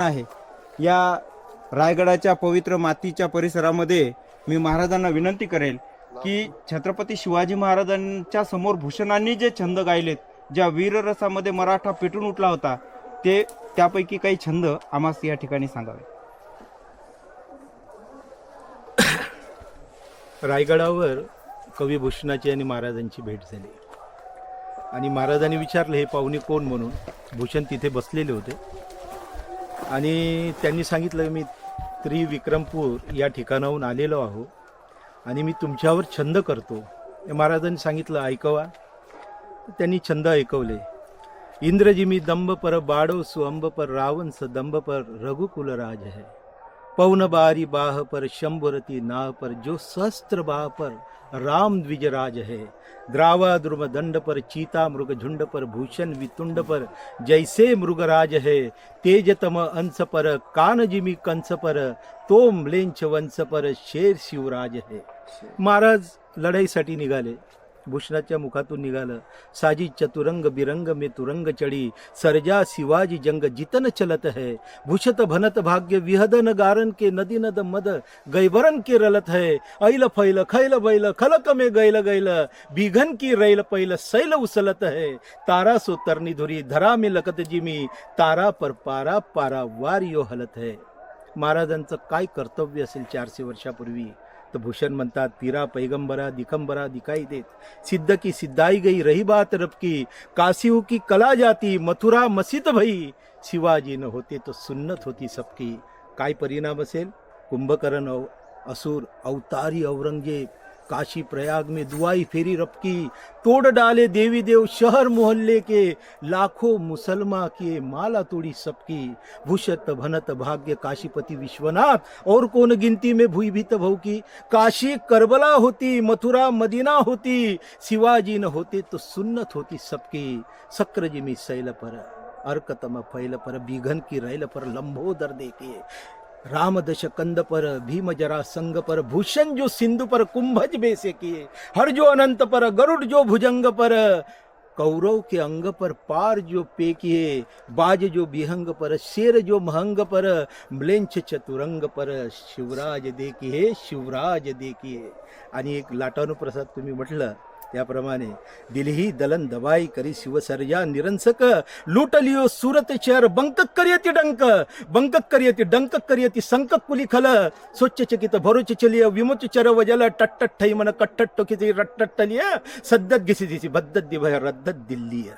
आहे. या रायगडाच्या पवित्र मातीच्या परिसरामध्ये मी महाराजांना विनंती करेल की छत्रपती शिवाजी महाराजांच्या समोर भूषणांनी जे छंद गायलेत ज्या वीररसामध्ये मराठा पेटून उठला होता ते त्यापैकी काही छंद आम्हाला या ठिकाणी सांगावे. रायगडावर कवी भूषणाची आणि महाराजांची भेट झाली. आणि महाराजांनी विचारलं हे पाहुणे कोण? म्हणून. भूषण तिथे बसलेले होते. आणि त्यांनी सांगितलं मी त्रिविक्रमपूर या ठिकाणाहून आलेलो आहो आणि मी तुमच्यावर छंद करतो. हे महाराजांनी सांगितलं ऐकवा. त्यांनी छंद ऐकवले. इंद्रजी मी दंब पर बाडो सुअंब पर रावण स दंब पर रघुकुल राज है. पवन बारी बाह पर शंभुरती नाह पर जो सहस्त्र बाह पर राम द्विज राज है। द्रावा द्रुम दंड पर चीता मृग झुंड पर भूषण वितुंड पर जैसे मृगराज है। तेजतम अंश पर कान जिमी कंस पर तो म्लेंच वंश पर शेर शिवराज है। महाराज लढाईसाठी निघाले। भूषणाच्या मुखातून निघालं. साजी चतुरंग बिरंग मे तुरंग चढी. सरजा शिवाजी जंग जितन चलत है. भूषत भनत भाग्य विहदन गारन के नदी नद मद गैबरन के रलत है. ऐल फैल खैल बैल खलक मे गैल गैल. बिघन की रैल पैल सैल उसलत है. तारा सो तरनी धुरी धरा मे लकत जिमी. तारा पर पारा पारा वार यो हलत है. महाराजांचं काय कर्तव्य असेल चारशे वर्षापूर्वी? भूषण म्हणतात तीरा, पैगंबरा, दिखंबरा दिखाई दे सिद्ध की सिद्धाई गई रही बात रब की। काशी की कला जाती, मथुरा मसित भई। शिवाजी न होते तो सुन्नत होती सबकी। काय परिणाम असेल? कुंभकर्ण असुर, अवतारी, औरंगज़ेब। काशी प्रयाग में दुआई फेरी रबकी तोड़ डाले देवी देव शहर मोहल्ले के, लाखों मुसलमा के माला तोड़ी सबकी। भूषत भनत भाग्य काशीपति विश्वनाथ, और कौन गिनती में भूई भीत भव की? काशी करबला होती, मथुरा मदीना होती, शिवाजी न होते तो सुन्नत होती सबकी। सक्र जिमी सैल पर, अर्कतम फैल पर, बीघन की रैल पर, लंबोदर देखे राम दश कंद पर भीम जरा संग पर भूषण जो सिंधु पर कुंभज बेसे किए। हर जो अनंत पर गरुड़ जो भुजंग पर कौरव के अंग पर पार जो पे किए बाज जो बिहंग पर शेर जो महंग पर म्लेंछ चतुरंग पर शिवराज देखिए शिवराज देखिए। आणि एक लाटानु प्रसाद तुम्ही म्हटलं त्याप्रमाणे दिलही दलन दबाई करी शिवसर्या निरंसक. लुटलियो सुरत शहर बंक करियती डंक. बंक करियती डंक करियती संक कुली खल स्वच्छ चकित भरोच चलिय विमुच चर वजल. टट्टट मन कट्टट टोकिती रट्टटलिय सद्दत घिसी दिसी बद्दत दिभय रद्दत दिल्लीय.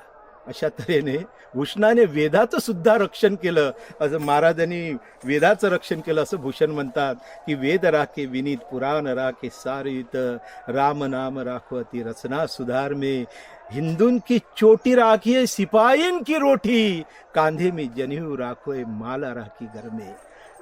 अशा तऱ्हेने भूषणाने वेदाचं सुद्धा रक्षण केलं. असं महाराजांनी वेदाचं रक्षण केलं असं भूषण म्हणतात की वेद राखे विनीत पुराण राखे सारित राम नाम राखवती रचना सुधार में हिंदून की चोटी राखिए सिपाहीन की रोटी कांधे मी जनेऊ राखोय माला राखी गरमे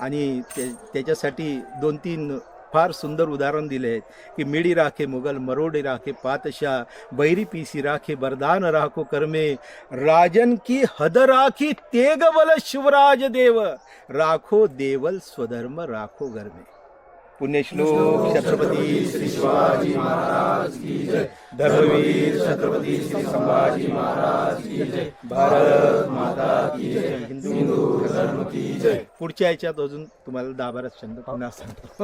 आणि ते- त्याच्यासाठी दोन तीन फार सुंदर उदाहरण दिले आहेत की मिडी राखे मुगल मरोडे राखे पातशाह बैरी पीसी राखे बरदान राखो कर्मे राजन की हद राखी तेग बल शिवराज देव राखो देवल स्वधर्म राखो गर्मे पुण्यश्लोक छत्रपती श्री शिवाजी महाराज की जय. धर्मवीर छत्रपती श्री संभाजी महाराज की जय. भारत माता की जय. हिंदू धर्म की जय. पुढच्या याच्यात अजून तुम्हाला दहा बारा छंद पुन्हा सांगतो.